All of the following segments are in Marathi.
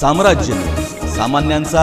साम्राज्य. सामान्यांचा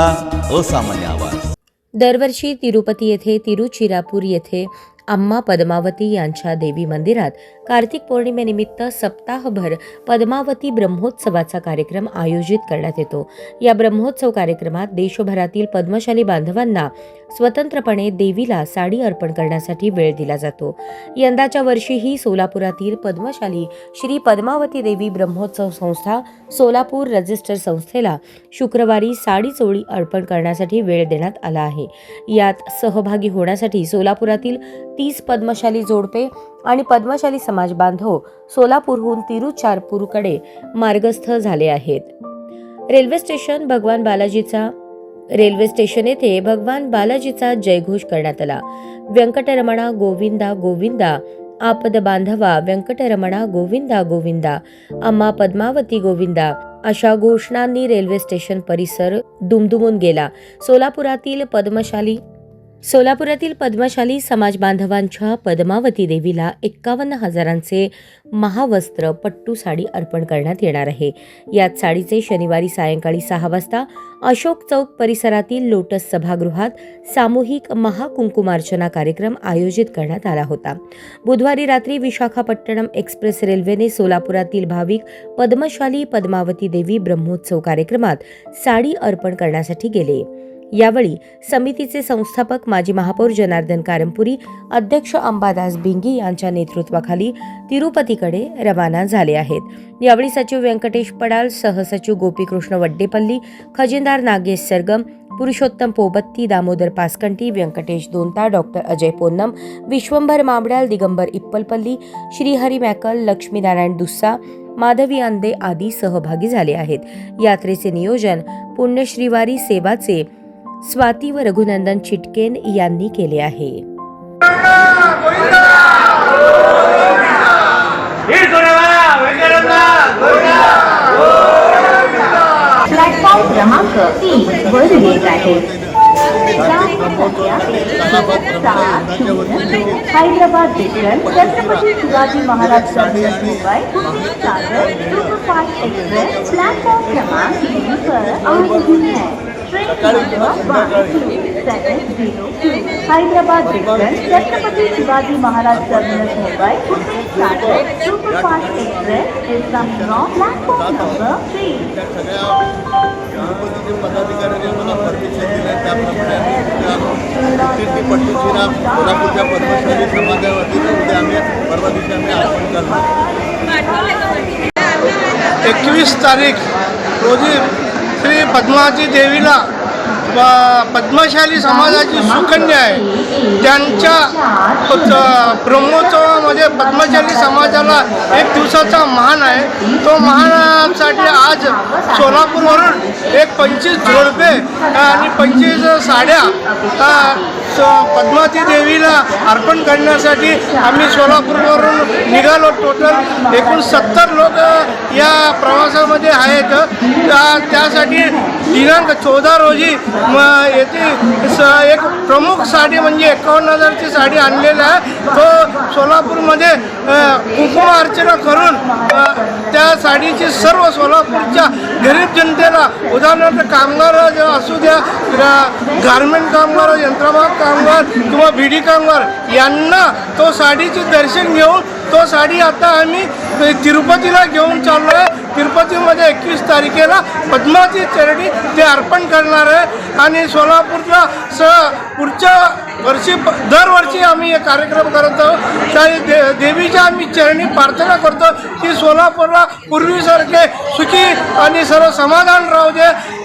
असामान्य आवाज. दरवर्षी तिरुपती येथे तिरुचिरापूर येथे आम्मा पद्मावती यांच्या देवी मंदिरात कार्तिक पौर्णिमेनिमित्त सप्ताहभर पद्मावती ब्रह्मोत्सवाचा कार्यक्रम आयोजित करण्यात येतो. या ब्रह्मोत्सव कार्यक्रमात देशभरातील पद्मशाली बांधवांना स्वतंत्रपणे देवीला साडी अर्पण करण्यासाठी वेळ दिला जातो. यंदाच्या वर्षीही सोलापुरातील पद्मशाली श्री पद्मावती देवी ब्रह्मोत्सव संस्था सोलापूर रजिस्टर संस्थेला शुक्रवारी साडी चोळी अर्पण करण्यासाठी वेळ देण्यात आला आहे. यात सहभागी होण्यासाठी सोलापुरातील तीस पद्मशाली जोडपे आणि पद्मशाली समाज बांधव सोलापूरहून तिरुचारपूरकडे मार्गस्थ झाले आहेत. रेल्वे स्टेशन भगवान बालाजीचा रेल्वे स्टेशन येथे भगवान बालाजीचा जयघोष करण्यात आला. व्यंकटरमणा गोविंदा गोविंदा आपद बांधवा व्यंकटरमणा गोविंदा गोविंदा अम्मा पद्मावती गोविंदा अशा घोषणांनी रेल्वे स्टेशन परिसर दुमदुमून गेला. सोलापुरातील पद्मशाली सोलापुरातील पद्मशाली समाज बांधवांच्या पद्मावती देवीला एक्कावन्न हजारांचे महावस्त्र पट्टू साडी अर्पण करण्यात येणार आहे. यात साडीचे शनिवारी सायंकाळी सहा वाजता अशोक चौक परिसरातील लोटस सभागृहात सामूहिक महाकुंकुमार्चना कार्यक्रम आयोजित करण्यात आला होता. बुधवारी रात्री विशाखापट्टणम एक्सप्रेस रेल्वेने सोलापुरातील भाविक पद्मशाली पद्मावती देवी ब्रह्मोत्सव कार्यक्रमात साडी अर्पण करण्यासाठी गेले. यावेळी समितीचे संस्थापक माजी महापौर जनार्दन कारंपुरी अध्यक्ष अंबादास भिंगी यांच्या नेतृत्वाखाली तिरुपतीकडे रवाना झाले आहेत. यावेळी सचिव व्यंकटेश पडाल सहसचिव गोपीकृष्ण वड्डेपल्ली खजिनदार नागेश सरगम पुरुषोत्तम पोबत्ती दामोदर पासकंटी व्यंकटेश दोंता डॉक्टर अजय पोन्नम विश्वंभर माबड्याल दिगंबर इप्पलपल्ली श्रीहरी मॅकल लक्ष्मीनारायण दुस्सा माधवी आंदे आदी सहभागी झाले आहेत. यात्रेचे नियोजन पुण्यश्रीवारी सेवाचे स्वाती व रघुनंदन चिटकेन यांनी केले आहे. प्लॅटफॉर्म क्रमांक तीन वर येत आहे. Hyderabad distance Chhatrapati Shivaji Maharaj terminus Mumbai Sagar superfast express platform क्रमांक तीन पर आ है seven zero two Hyderabad Chhatrapati Shivaji Maharaj terminus Mumbai superfast express is on platform number three तिरुपतीचे पदाधिकाऱ्यांनी मला परमिशन दिले त्याप्रमाणे. आम्ही श्रीराम सोलापूरच्या पद्मशाली समाजा वतीनं उद्या आम्ही परवा दिवशी आम्ही अर्पण करणार एकवीस तारीख रोजी श्री पद्मावती देवीला पद्मशाली समाजाची सुकन्या आहे. त्यांच्या ब्रह्मोत्सवामध्ये पद्मशाली समाजाला एक दिवसाचा महान आहे. तो महानासाठी आज सोलापूरवरून एक पंचवीस जोडपे आणि पंचवीस साड्या पद्मावती देवीला अर्पण करण्यासाठी आम्ही सोलापूरवरून निघालो टोटल एकूण सत्तर लोक या प्रवासामध्ये आहेत. त्या- त्यासाठी दिनांक चौदा रोजी म येथे स एक प्रमुख साडी म्हणजे एकावन्न हजारची साडी आणलेली आहे. तो सोलापूरमध्ये अ, कुंकुम अर्चना करून त्या साडीची सर्व सोलापूरच्या गरीब उदाहरणार्थ कामगार असू द्या गारमेंट कामगार यंत्रमाग कामगार किंवा भिडी कामगार यांना तो साडीचे दर्शन घेऊन तो साडी आता आम्ही तिरुपतीला घेऊन चाललो आहे तिरुपतीमध्ये एकवीस तारखेला पद्मावती चरणी ते अर्पण करणार आहे. आणि सोलापूरला स पुढच्या वर्षी दरवर्षी आम्ही हे कार्यक्रम करत आहोत. त्या दे देवीच्या आम्ही चरणी प्रार्थना करतो की सोलापूरला पूर्वीसारखे सुखी आणि सर्व समाधान राहू दे.